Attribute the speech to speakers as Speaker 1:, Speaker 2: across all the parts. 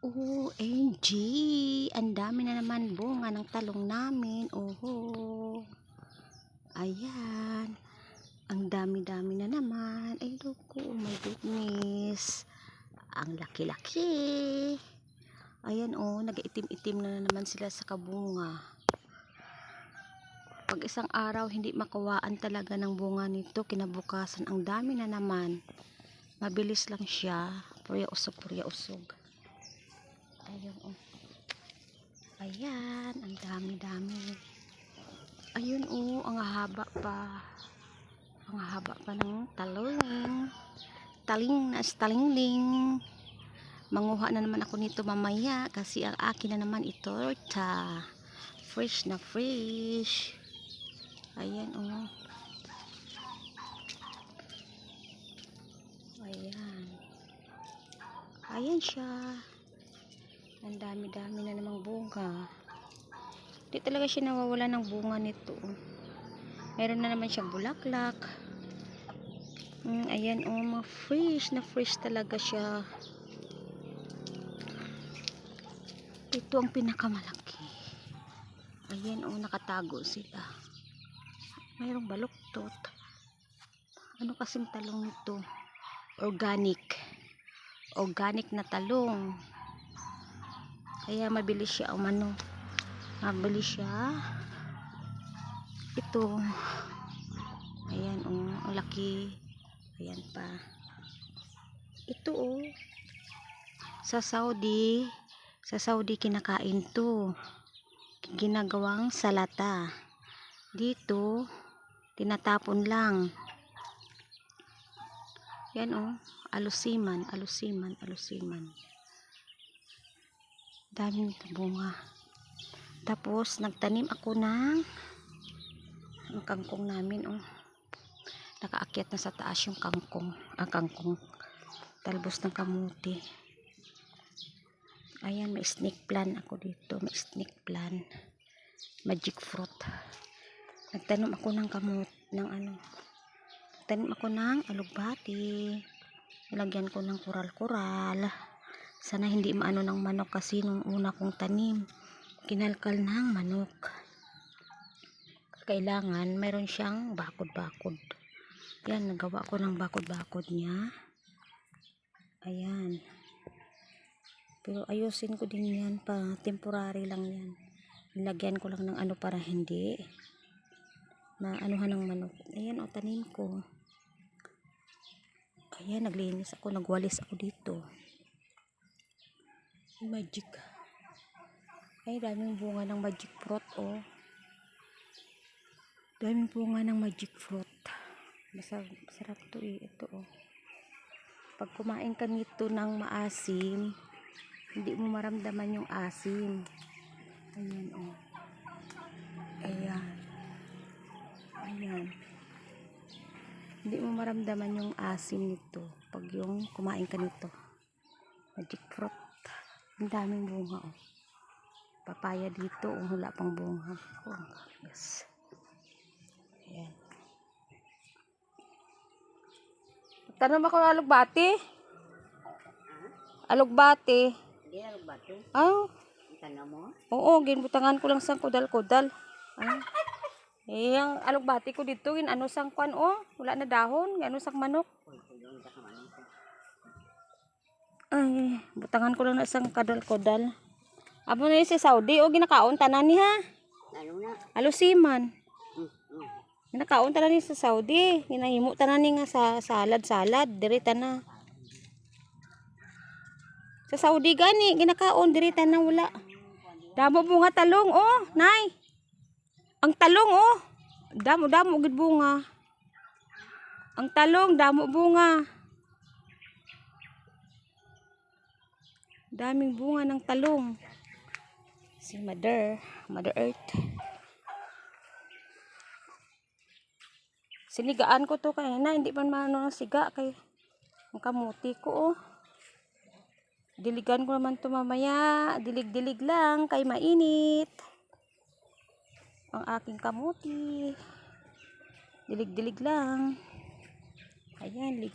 Speaker 1: OMG! Ang dami na naman bunga ng talong namin. Oho! Ayan. Ang dami-dami na naman. Ay, loko. Oh my goodness. Ang laki-laki. Ayan, oh. Nag-itim-itim na naman sila sa kabunga. Pag isang araw, hindi makawaan talaga ng bunga nito. Kinabukasan, ang dami na naman. Mabilis lang siya. Purya usog, purya usog. Ayun, oh. Ayan, ang dami-dami. Ayun, oh, ang haba pa. Ang haba pa ng talong. Taling na talingling. Manguha na naman ako nito mamaya kasi ang akin na naman ito. Ta. Fresh na fresh. Ayan, oh. Ayan. Ayan siya. Ang dami-dami na namang bunga. Hindi talaga siya nawawala ng bunga nito. Meron na naman siyang bulaklak. Mm, ayan, oh, mga fresh na fresh talaga siya. Ito ang pinakamalaki. Ayan, oh, nakatago sila. Mayroong baluktot. Ano kasing talong nito? Organic. Organic na talong. Kaya mabilis siya umano. Mabilis siya. Ito. Ayan, oh, ang laki. Ayan pa. Ito, oh. Sa Saudi, sa Saudi kinakain to. Ginagawang salata. Dito, tinatapon lang. Yan, oh. Alusiman, alusiman, alusiman daming bunga. Tapos nagtanim ako ng ang kangkong namin oh. Nakaakyat na sa taas yung kangkong ang kangkong. Talbos ng kamuti. Ayan may snake plant ako dito may snake plant. Magic fruit. Nagtanim ako ng kamut ng ano nagtanim ako ng alugbati nilagyan ko ng kural-kural sana hindi maano ng manok kasi nung una kong tanim kinalkal ng manok. Kailangan mayroon siyang bakod-bakod. Yan nagawa ko ng bakod-bakod niya. Ayan. Pero ayusin ko din yan pa temporary lang yan. Nilagyan ko lang ng ano para hindi maanuhan ng manok. Ayan o tanim ko. Ayan naglinis ako nagwalis ako dito magic. Ay daming bunga ng magic fruit oh. Daming bunga ng magic fruit. Masarap, to eh ito oh. Pag kumain ka nito ng maasim hindi mo maramdaman yung asim. Ayan oh. Ayan. Ayan. Hindi mo maramdaman yung asim nito pag yung kumain ka nito. Magic fruit ang daming bunga oh. Papaya dito, oh, wala pang bunga. Oh, yes. Ayan. Tanong ako ng alugbati. Alugbati.
Speaker 2: Hindi bato.
Speaker 1: Ah,
Speaker 2: Tanong mo?
Speaker 1: oo, ginbutangan ko lang sang kudal-kudal. Ah. Eh, ang alugbati ko dito, gin ano sang kwan, oh, wala na dahon, ano sang manok. Ay, butangan ko lang na isang kadal-kodal. Abo na yun si Saudi, o ginakaon tanan ni ha. Alusiman.
Speaker 2: Hmm, hmm.
Speaker 1: Ginakaon tanan ni sa Saudi. Ginahimo tanan ni nga sa salad-salad. Dirita na. Sa Saudi gani, ginakaon. Dirita na wala. Damo bunga talong, oh, nay. Ang talong, oh. Damo-damo gid bunga. Ang talong, damo bunga. Daming bunga ng talong. Si Mother, Mother Earth. Sinigaan ko to kaya na, hindi man maano ng siga kay ang kamuti ko oh. Diligan ko naman to mamaya. Dilig-dilig lang kay mainit. Ang aking kamuti. Dilig-dilig lang. Ayan, lig.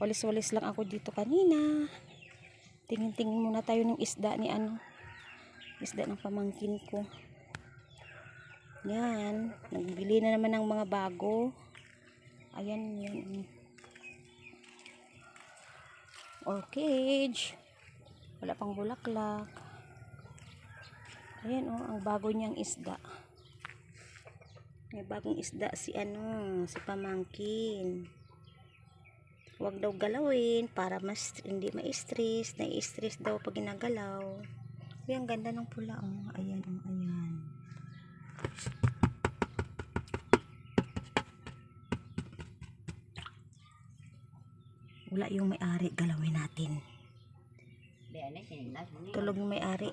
Speaker 1: Walis-walis lang ako dito kanina. Tingin-tingin muna tayo ng isda ni ano. Isda ng pamangkin ko. Yan. Nagbili na naman ng mga bago. Ayan, yan. Orchid. Wala pang bulaklak. Ayan oh, ang bago niyang isda. May bagong isda si ano, si pamangkin. Huwag daw galawin para mas hindi ma-stress. Na-stress daw pag ginagalaw. Uy, ang ganda ng pula. Oh. Ayan, oh, ayan. Wala yung may-ari. Galawin natin. Tulog yung may-ari.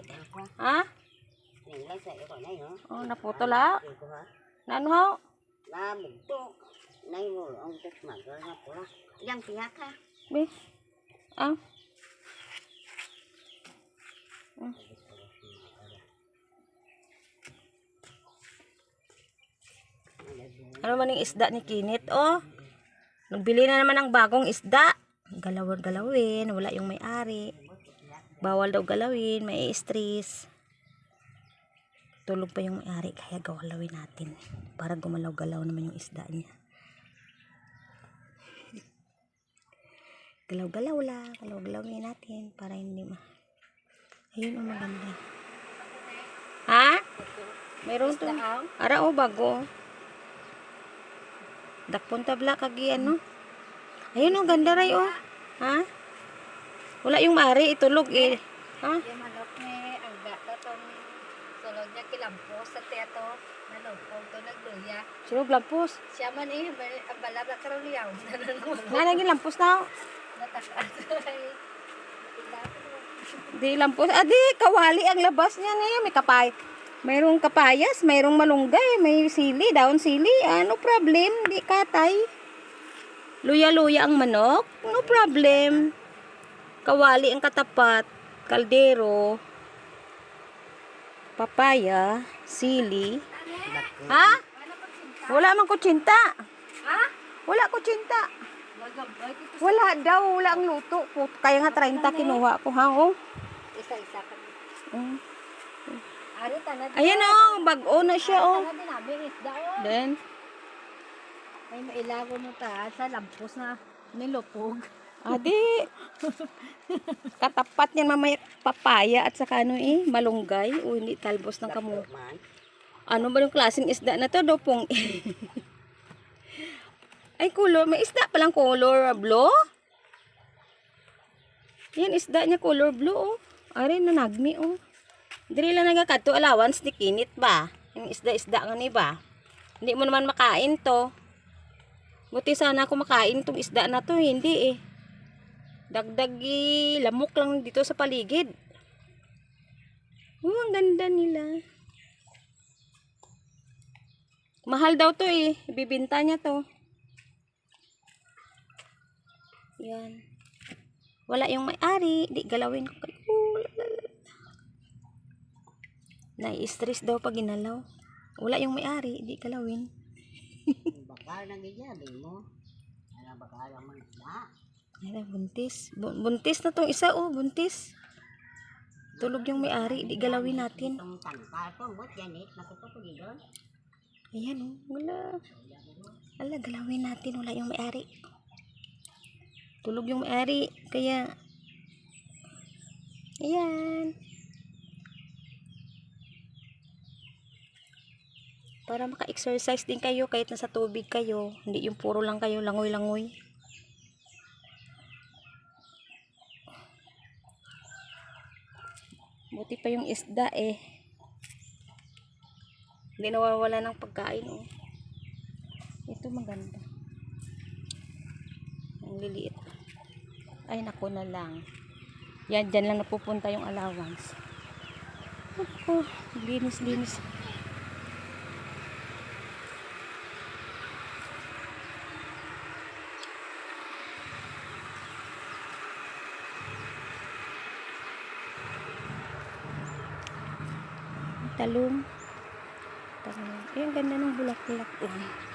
Speaker 1: Ha? Oh, naputol ha?
Speaker 2: Iko ha.
Speaker 1: Na ano ho?
Speaker 2: Nabugto. Nay mo, ang tos magal na pula. Yang pihak ha.
Speaker 1: Ah? Hmm. Ano man yung isda ni Kinit, oh? Nagbili na naman ng bagong isda. Galawin, galawin. Wala yung may-ari. Bawal daw galawin. May stress. Tulog pa yung may-ari. Kaya gawalawin natin. Para gumalaw-galaw naman yung isda niya. Galaw-galaw lang. Galaw-galawin natin. Para hindi ma... Ayun, oh, maganda. Ha? Meron to. Ara, oh, bago. Dakpon tabla kagi ano. Ayun oh, ganda ray oh. Ha? Wala yung mari itulog eh. Ha?
Speaker 3: Yung manok ni ang gato tong tulog niya kilampos sa teto nalupog to nagluya.
Speaker 1: Sino glampos?
Speaker 3: Siya man eh, bal- ang balaba karuliyaw.
Speaker 1: Nga lagi lampos na. oh. Di lampos. Ah, di, kawali ang labas niya niya. May kapay. Mayroong kapayas, mayroong malunggay, may sili, daon sili. Ah, no problem. Di katay. Luya-luya ang manok. No problem. Kawali ang katapat. Kaldero. Papaya. Sili. Ha? Wala man kutsinta.
Speaker 3: Ha?
Speaker 1: Wala kutsinta. Wala daw. Wala ang luto. Kaya nga 30 kinuha ko ha. Oh.
Speaker 3: isa-isa ka.
Speaker 1: Mm. Ayan oh, bag-o na siya oh.
Speaker 3: Oh.
Speaker 1: Then,
Speaker 3: Ay mailago mo ta sa lampos na nilupog.
Speaker 1: adi, katapat niyan mamaya papaya at saka ano eh, malunggay. O hindi talbos ng kamu. Ano ba yung klaseng isda na to? Dopong. Ay, color. May isda palang color blue. Yan, isda niya color blue oh. Ari, nanagmi oh. Dili lang nagakato allowance ni kinit ba? Yung isda-isda nga ni ba? Hindi mo naman makain to. Buti sana ako makain tong isda na to, hindi eh. Dagdagi lamok lang dito sa paligid. Oh, ang ganda nila. Mahal daw to eh. Ibibinta niya to. Yan. Wala yung may-ari. Di galawin ko. kay- Oh. Nai-stress daw pag ginalaw. Wala yung may-ari. Di galawin.
Speaker 2: Bakal na giyabi mo. Ano bakal ang mga isda.
Speaker 1: Ay, buntis. Bu- buntis na tong isa oh. Buntis. Tulog yung may-ari. Di galawin natin.
Speaker 2: Eh.
Speaker 1: Ayan oh. Wala. Wala, galawin natin. Wala yung may-ari. Tulog yung may-ari. Kaya, ayan. Para maka-exercise din kayo kahit nasa tubig kayo. Hindi yung puro lang kayo langoy-langoy. Buti pa yung isda eh. Hindi nawawala ng pagkain oh. Ito maganda. Ang liliit. Ay, nako na lang. Yan, dyan lang napupunta yung allowance. Ako, linis-linis. Talong. Talong. Eh, ang ganda ng bulak-bulak. Oh.